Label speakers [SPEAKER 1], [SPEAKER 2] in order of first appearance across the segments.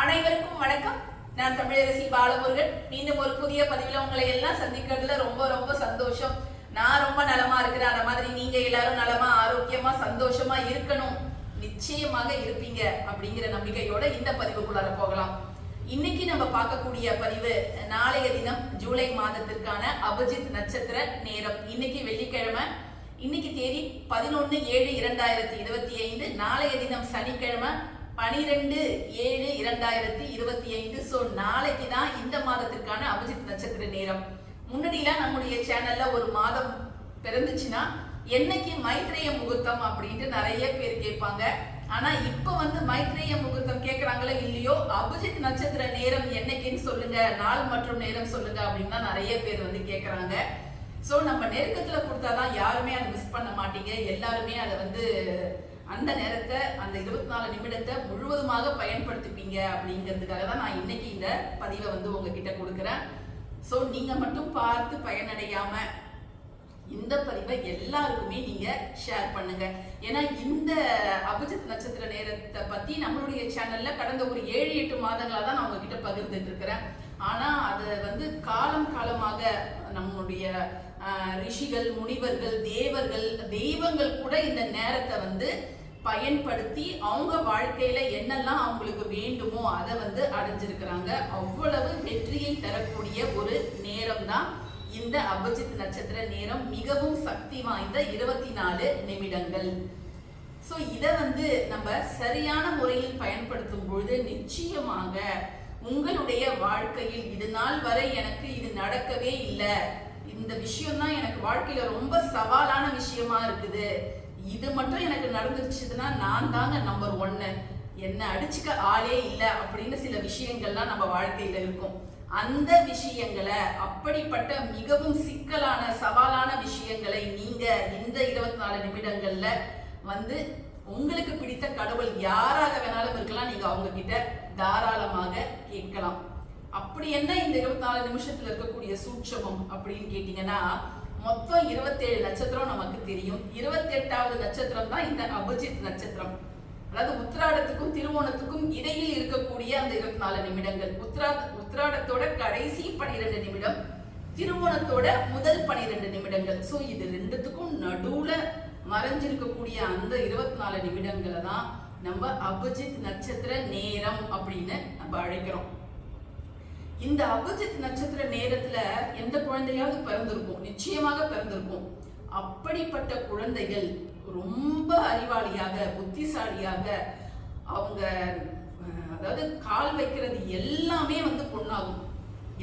[SPEAKER 1] அனைவருக்கும் வணக்கம். நான் தமிழரசி பாலமுருகன். மீண்டும் ஒரு புதிய பதிவில் உங்களை எல்லாம் சந்திக்கிறதுல ரொம்ப ரொம்ப சந்தோஷம். நான் ரொம்ப நலமா இருக்கிறேன். அந்த மாதிரி நீங்க எல்லாரும் நலமா ஆரோக்கியமா சந்தோஷமா இருக்கணும். நிச்சயமாக இருப்பீங்க அப்படிங்கிற நம்பிக்கையோட இந்த பதிவுக்குள்ளார போகலாம். இன்னைக்கு நம்ம பார்க்கக்கூடிய பதிவு நாளைய தினம் ஜூலை மாதத்திற்கான அபிஜித் நட்சத்திர நேரம். இன்னைக்கு வெள்ளிக்கிழமை. இன்னைக்கு தேதி பதினொன்று ஏழு இரண்டாயிரத்தி இருபத்தி ஐந்து. நாளைய தினம் சனிக்கிழமை. பனிரெண்டு ஏழு இரண்டாயிரத்தி இருபத்தி ஐந்து. ஸோ நாளைக்கு தான் இந்த மாதத்திற்கான அபிஜித் நட்சத்திர நேரம். முன்னாடிலாம் நம்முடைய சேனல்ல ஒரு மாதம் பிறந்துச்சுன்னா என்னைக்கு மைத்ரேய முகூர்த்தம் அப்படின்ட்டு நிறைய பேர் கேட்பாங்க. ஆனா இப்ப வந்து மைத்ரேய முகூர்த்தம் கேட்கறாங்களோ இல்லையோ அபிஜித் நட்சத்திர நேரம் என்னைக்குன்னு சொல்லுங்க நாள் மற்றும் நேரம் சொல்லுங்க அப்படின்னு தான் நிறைய பேர் வந்து கேட்கறாங்க. ஸோ நம்ம நெருக்கத்துல கொடுத்தாதான் யாருமே அதை மிஸ் பண்ண மாட்டீங்க. எல்லாருமே அதை வந்து அந்த நேரத்தை அந்த இருபத்தி நாலு நிமிடத்தை முழுவதுமாக பயன்படுத்திப்பீங்க அப்படிங்கிறதுக்காக தான் நான் இன்னைக்கு இந்த பதிவை வந்து உங்ககிட்ட கொடுக்குறேன். ஸோ நீங்க மட்டும் பார்த்து பயனடையாம இந்த பதிவை எல்லாருக்குமே நீங்க ஷேர் பண்ணுங்க. ஏன்னா இந்த அபிஜித் நட்சத்திர நேரத்தை பத்தி நம்மளுடைய சேனல்ல கடந்த ஒரு ஏழு எட்டு மாதங்களா தான் நான் உங்ககிட்ட பகிர்ந்துட்டு இருக்கிறேன். ஆனா அது வந்து காலம் காலமாக நம்மளுடைய ரிஷிகள் முனிவர்கள் தேவர்கள் தெய்வங்கள் கூட இந்த நேரத்தை வந்து பயன்படுத்தி அவங்க வாழ்க்கையில என்னெல்லாம் அவங்களுக்கு வேண்டுமோ அதை வந்து அடைஞ்சிருக்கிறாங்க. அவ்வளவு வெற்றியை தரக்கூடிய ஒரு நேரம் தான் இந்த அபிஜித் நட்சத்திர நேரம். மிகவும் சக்தி வாய்ந்த இருபத்தி நாலு நிமிடங்கள். ஸோ இதை வந்து நம்ம சரியான முறையில் பயன்படுத்தும் பொழுது நிச்சயமாக உங்களுடைய வாழ்க்கையில் இது நாள் வரை எனக்கு இது நடக்கவே இல்லை. இந்த விஷயம் தான் எனக்கு வாழ்க்கையில ரொம்ப சவாலான விஷயமா இருக்குது. இது மட்டும் எனக்கு நடந்துருச்சுன்னா நான் தாங்க நம்பர் ஒன்னு என்ன அடிச்சுக்க ஆளே இல்லை அப்படின்னு சில விஷயங்கள்லாம் நம்ம வாழ்க்கையில இருக்கும். அந்த விஷயங்களை அப்படிப்பட்ட மிகவும் சிக்கலான சவாலான விஷயங்களை நீங்க இந்த இருபத்தி நாலு நிமிடங்கள்ல வந்து உங்களுக்கு பிடித்த கடவுள் யாராக வேணாலும் இருக்கலாம். நீங்க அவங்க கிட்ட தாராளமாக கேட்கலாம். அப்படி என்ன இந்த இருபத்தி நாலு நிமிஷத்துல இருக்கக்கூடிய சூட்சமம் அப்படின்னு கேட்டீங்கன்னா மொத்தம் இருபத்தேழு நட்சத்திரம் நமக்கு தெரியும். இருபத்தெட்டாவது நட்சத்திரம் தான் இந்த அபிஜித் நட்சத்திரம். அதாவது உத்திராடத்துக்கும் திருவோணத்துக்கும் இடையில் இருக்கக்கூடிய அந்த இருபத்தி நாலு நிமிடங்கள். உத்ரா உத்திராடத்தோட கடைசி பனிரெண்டு நிமிடம் திருவோணத்தோட முதல் பனிரெண்டு நிமிடங்கள். சோ இது ரெண்டுத்துக்கும் நடுவுல மறைஞ்சிருக்கக்கூடிய அந்த இருபத்தி நாலு நிமிடங்களை தான் நம்ம அபிஜித் நட்சத்திர நேரம் அப்படின்னு நம்ம அழைக்கிறோம். இந்த அபிஜித் நட்சத்திர நேரத்துல எந்த குழந்தையாவது பிறந்திருக்கும் நிச்சயமாக பிறந்திருக்கும் அப்படிப்பட்ட குழந்தைகள் ரொம்ப அறிவாளியாக புத்திசாலியாக அவங்க அதாவது கால் வைக்கிறது எல்லாமே வந்து பொண்ணாகும்.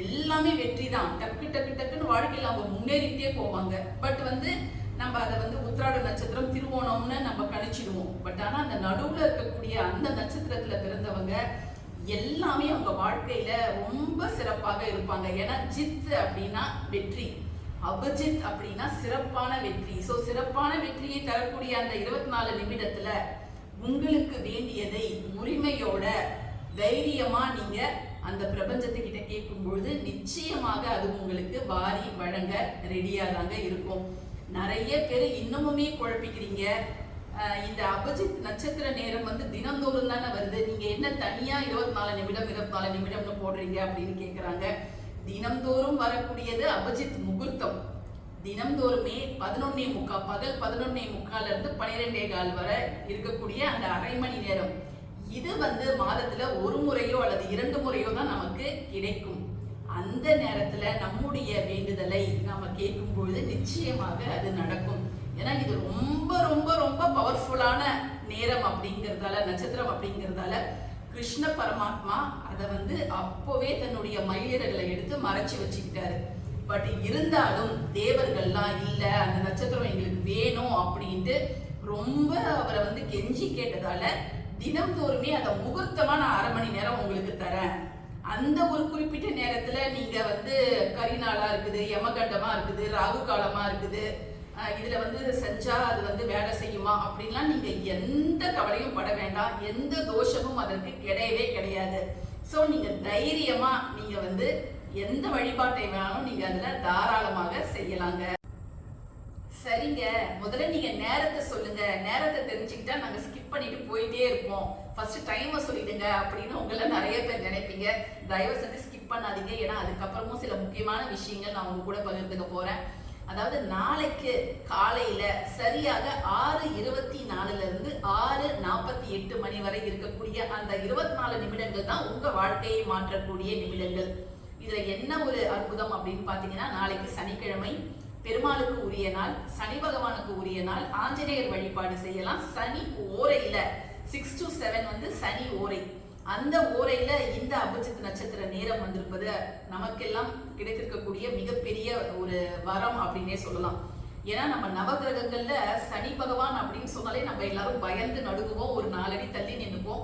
[SPEAKER 1] எல்லாமே வெற்றி தான் டக்கு டக்கு டக்குன்னு வாழ்க்கையில் அவங்க முன்னேறிட்டே போவாங்க. பட் வந்து நம்ம அதை வந்து உத்திராட நட்சத்திரம் திருவோணம்னு நம்ம கணிச்சிடுவோம். பட் ஆனால் அந்த நடுவில் இருக்கக்கூடிய அந்த நட்சத்திரத்தில் பிறந்தவங்க எல்லாமே அவங்க வாழ்க்கையில ரொம்ப சிறப்பாக இருப்பாங்க. ஏன்னா ஜித் அப்படின்னா வெற்றி. அபஜித் அப்படின்னா சிறப்பான வெற்றி. ஸோ சிறப்பான வெற்றியை தரக்கூடிய அந்த இருபத்தி நாலு நிமிடத்துல உங்களுக்கு வேண்டியதை உரிமையோட தைரியமா நீங்க அந்த பிரபஞ்சத்துக்கிட்ட கேட்கும் பொழுது நிச்சயமாக அது உங்களுக்கு வாரி வழங்க ரெடியாக தாங்க இருக்கும். நிறைய பேர் இன்னமுமே குழப்பிக்கிறீங்க. இந்த அபிஜித் நட்சத்திர நேரம் வந்து தினந்தோறும் தானே வருது. நீங்க என்ன தனியா இருபத்தி நாலு நிமிடம் இருபத்தி நாலு நிமிடம்னு போடுறீங்க அப்படின்னு கேக்குறாங்க. தினந்தோறும் வரக்கூடியது அபிஜித் முகூர்த்தம். தினம்தோறுமே பதினொன்னே முக்கால் பகல் பதினொன்னே முக்கால இருந்து பனிரெண்டே கால் வரை இருக்கக்கூடிய அந்த அரை மணி நேரம். இது வந்து மாதத்துல ஒரு முறையோ அல்லது இரண்டு முறையோ தான் நமக்கு கிடைக்கும். அந்த நேரத்துல நம்முடைய வேண்டுதலை நாம கேட்கும் பொழுது நிச்சயமாக அது நடக்கும். ஏன்னா இது ரொம்ப ரொம்ப ரொம்ப பவர்ஃபுல்லான நேரம் அப்படிங்கிறதால நட்சத்திரம் அப்படிங்கிறதால கிருஷ்ண பரமாத்மா அதை வந்து அப்போவே தன்னுடைய மயிலிறகளை எடுத்து மறைச்சு வச்சுக்கிட்டாரு. பட் இருந்தாலும் தேவர்கள்லாம் இல்லை அந்த நட்சத்திரம் எங்களுக்கு வேணும் அப்படின்ட்டு ரொம்ப அவரை வந்து கெஞ்சி கேட்டதால தினம்தோறுமே அதை முகூர்த்தமா நான் அரை மணி நேரம் உங்களுக்கு தரேன். அந்த ஒரு குறிப்பிட்ட நேரத்துல நீங்க வந்து கரிநாளா இருக்குது யமகண்டமா இருக்குது ராகு காலமா இருக்குது இதில் வந்து செஞ்சால் அது வந்து வேலை செய்யுமா அப்படின்லாம் நீங்கள் எந்த கவலையும் பட வேண்டாம். எந்த தோஷமும் அதற்கு கிடையவே கிடையாது. ஸோ நீங்கள் தைரியமாக நீங்கள் வந்து எந்த வழிபாட்டை வேணாலும் நீங்கள் அதில் தாராளமாக செய்யலாங்க. சரிங்க. முதல்ல நீங்க நேரத்தை சொல்லுங்க. நேரத்தை தெரிஞ்சுக்கிட்டா நாங்க ஸ்கிப் பண்ணிட்டு போயிட்டே இருப்போம். ஃபர்ஸ்ட் டைமை சொல்லிடுங்க அப்படின்னு உங்களை நிறைய பேர் நினைப்பீங்க. தயவு செஞ்சு ஸ்கிப் பண்ணாதீங்க. ஏன்னா அதுக்கப்புறமும் சில முக்கியமான விஷயங்கள் நான் உங்க கூட பகிர்ந்துக்க போறேன். அதாவது நாளைக்கு காலையில சரியாக ஆறு இருபத்தி நாலுல இருந்து ஆறு நாற்பத்தி எட்டு மணி வரை இருக்கக்கூடிய அந்த இருபத்தி நாலு நிமிடங்கள் தான் உங்க வாழ்க்கையை மாற்றக்கூடிய நிமிடங்கள். இதுல என்ன ஒரு அற்புதம் அப்படின்னு பாத்தீங்கன்னா நாளைக்கு சனிக்கிழமை பெருமாளுக்கு உரிய நாள் சனி பகவானுக்கு உரிய நாள் ஆஞ்சநேயர் வழிபாடு செய்யலாம். சனி ஓரையில சிக்ஸ் டு செவன் வந்து சனி ஓரை. அந்த ஓரையில இந்த அபிஜித் நட்சத்திர நேரம் வந்திருப்பது நமக்கெல்லாம் கிடைத்திருக்கக்கூடிய மிக ஒரு வரம் அப்படின்னே சொல்லலாம். ஏன்னா நம்ம நவகிரகங்கள்ல சனி பகவான் அப்படின்னு சொன்னாலே நம்ம எல்லாரும் பயந்து நடுங்குவோம் ஒரு நாலடி தள்ளி நின்றுப்போம்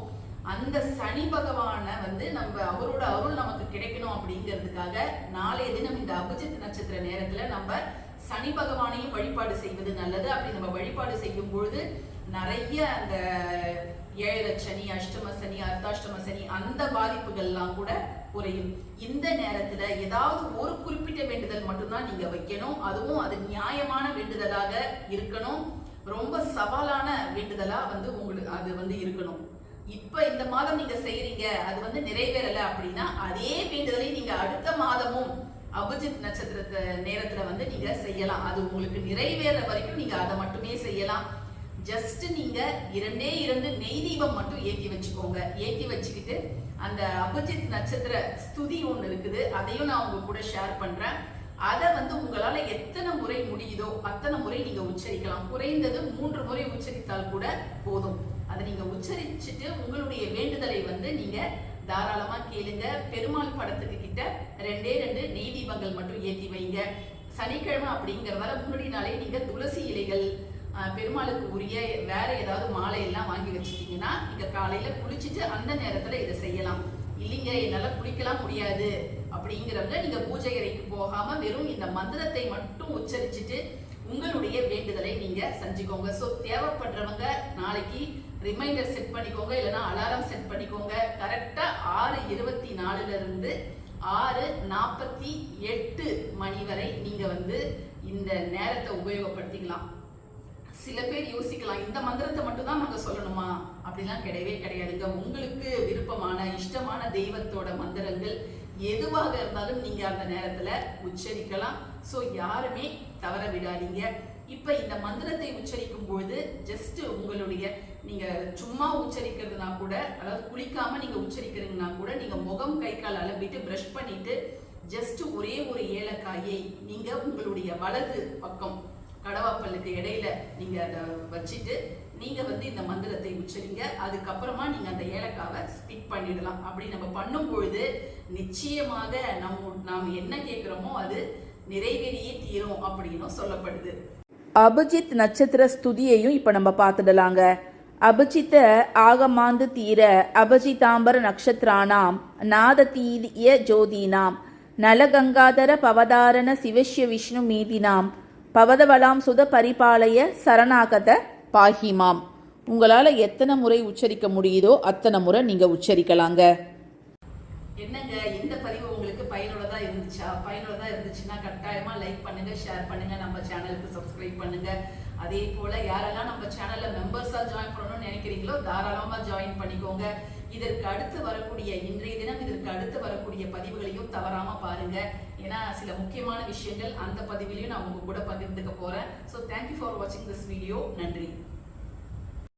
[SPEAKER 1] அந்த சனி பகவானை வந்து நம்ம அவரோட அருள் நமக்கு கிடைக்கணும் அப்படிங்கிறதுக்காக நாளைய தினம் இந்த அபிஜித் நட்சத்திர நேரத்துல நம்ம சனி பகவானையும் வழிபாடு செய்வது நல்லது. அப்படி நம்ம வழிபாடு செய்யும் பொழுது நிறைய அந்த ஏழரை சனி அஷ்டம சனி அர்த்தாஷ்டம சனி அந்த பாதிப்புகள்லாம் கூட குறையும். இந்த நேரத்துல ஏதாவது ஒரு குறிப்பிட்ட வேண்டுதல் மட்டும்தான் நீங்க வைக்கணும். அதுவும் அது நியாயமான வேண்டுதலாக இருக்கணும். ரொம்ப சவாலான வேண்டுதலா வந்து உங்களுக்கு அது வந்து இருக்கணும். இப்ப இந்த மாதம் நீங்க செய்யறீங்க அது வந்து நிறைவேறல அப்படின்னா அதே வேண்டுதலை நீங்க அடுத்த மாதமும் அபிஜித் நட்சத்திரத்தை நேரத்துல வந்து நீங்க செய்யலாம். அது உங்களுக்கு நிறைவேற வரைக்கும் நீங்க அதை மட்டுமே செய்யலாம். ஜஸ்ட் நீங்க இரண்டே இரண்டு நெய் தீபம் மட்டும் ஏத்தி வச்சுக்கோங்க. ஏத்தி வச்சுக்கிட்டு அந்த அபிஜித் நட்சத்திர ஸ்துதி ஒன்று இருக்குது. அதையும் நான் உங்க கூட ஷேர் பண்றேன். அதை வந்து உங்களால எத்தனை முறை முடியுதோ அத்தனை முறை நீங்க உச்சரிக்கலாம். குறைந்தது மூன்று முறை உச்சரித்தால் கூட போதும். அதை நீங்க உச்சரிச்சுட்டு உங்களுடைய வேண்டுதலை வந்து நீங்க தாராளமா கேளுங்க. பெருமாள் படத்துக்கு கிட்ட ரெண்டே ரெண்டு நெய் தீபங்கள் மட்டும் ஏற்றி வைங்க. சனிக்கிழமை அப்படிங்கிறதால முன்னாடி நாளே நீங்க துளசி இலைகள் பெருமாளுக்கு உரிய வேற ஏதாவது மாலை எல்லாம் வாங்கி வச்சுட்டீங்கன்னா நீங்க காலையில குளிச்சுட்டு அந்த நேரத்துல இதை செய்யலாம். இல்லைங்க என்னால குளிக்கலாம் முடியாது. அப்படிங்கிறவங்க நீங்க பூஜை அறைக்கு போகாம வெறும் இந்த மந்திரத்தை மட்டும் உச்சரிச்சுட்டு உங்களுடைய வேண்டுதலை நீங்க செஞ்சுக்கோங்க. ஸோ தேவைப்படுறவங்க நாளைக்கு ரிமைண்டர் செட் பண்ணிக்கோங்க இல்லைன்னா அலாரம் செட் பண்ணிக்கோங்க. கரெக்டா ஆறு இருபத்தி நாலுல இருந்து ஆறு நாற்பத்தி எட்டு மணி வரை நீங்க வந்து இந்த நேரத்தை உபயோகப்படுத்திக்கலாம். சில பேர் யோசிக்கலாம் இந்த மந்திரத்தை மட்டும் தான் நாங்கள் சொல்லணுமா? அப்படிலாம் கிடையவே கிடையாதுங்க. உங்களுக்கு விருப்பமான இஷ்டமான தெய்வத்தோட மந்திரங்கள் எதுவாக இருந்தாலும் நீங்க அந்த நேரத்துல உச்சரிக்கலாம். ஸோ யாருமே தவற விடாதீங்க. இப்ப இந்த மந்திரத்தை உச்சரிக்கும் பொழுது ஜஸ்ட் உங்களுடைய நீங்க சும்மா உச்சரிக்கிறதுனா கூட அதாவது குளிக்காம நீங்க உச்சரிக்கிறீங்கன்னா கூட நீங்க முகம் கை கால் அலம்பிட்டு ப்ரஷ் பண்ணிட்டு ஜஸ்ட் ஒரே ஒரு ஏலக்காயை நீங்க உங்களுடைய வலது பக்கம் கடவாப்பல்லுக்கு இடையில நீங்க அதை வச்சுட்டு நீங்க வந்து இந்த மந்திரத்தை உச்சரிங்க. அதுக்கப்புறமா நீங்க அந்த ஏலக்காவை ஸ்பிட் பண்ணிடலாம். அப்படி நம்ம பண்ணும் பொழுது நிச்சயமாக நம்ம நாம் என்ன கேட்குறோமோ அது நிறைவேறியே தீரும் அப்படின்னும் சொல்லப்படுது.
[SPEAKER 2] அபிஜித் நட்சத்திர ஸ்துதியையும் இப்போ நம்ம பார்த்துடலாங்க. அபிஜித்த ஆகமாந்து தீர அபிஜிதாம்பர நக்ஷத்ராணாம் நாததீய ஜோதினாம் நலகங்காதர பவதாரண சிவஷ்ய விஷ்ணு மீதினாம் பவதவலாம் சுத பரிபாலய சரணாகத பாஹிமாம் உங்களால் எத்தனை முறை உச்சரிக்க முடியுதோ அத்தனை முறை நீங்கள் உச்சரிக்கலாங்க.
[SPEAKER 1] என்னங்க இந்த பதிவு உங்களுக்கு பயனுள்ளதாக இருந்துச்சா? பயனுள்ளதாக இருந்துச்சுன்னா கட்டாயமாக லைக் பண்ணுங்கள் ஷேர் பண்ணுங்கள் நம்ம சேனலுக்கு சப்ஸ்கிரைப் பண்ணுங்கள் அதே போல் யாரெல்லாம் நம்ம சேனலில் மெம்பர்ஸாக ஜாயின் பண்ணணும்னு நினைக்கிறீங்களோ தாராளமாக ஜாயின் பண்ணிக்கோங்க. இதற்கு அடுத்து வரக்கூடிய இன்றைய தினம் இதற்கு அடுத்து வரக்கூடிய பதிவுகளையும் தவறாமல் பாருங்கள் ஏன்னா சில முக்கியமான விஷயங்கள் அந்த பதிவிலையும் நான் உங்க கூட பகிர்ந்துக்க போறேன். ஸோ தேங்க்யூ ஃபார் வாட்சிங் திஸ் வீடியோ நன்றி.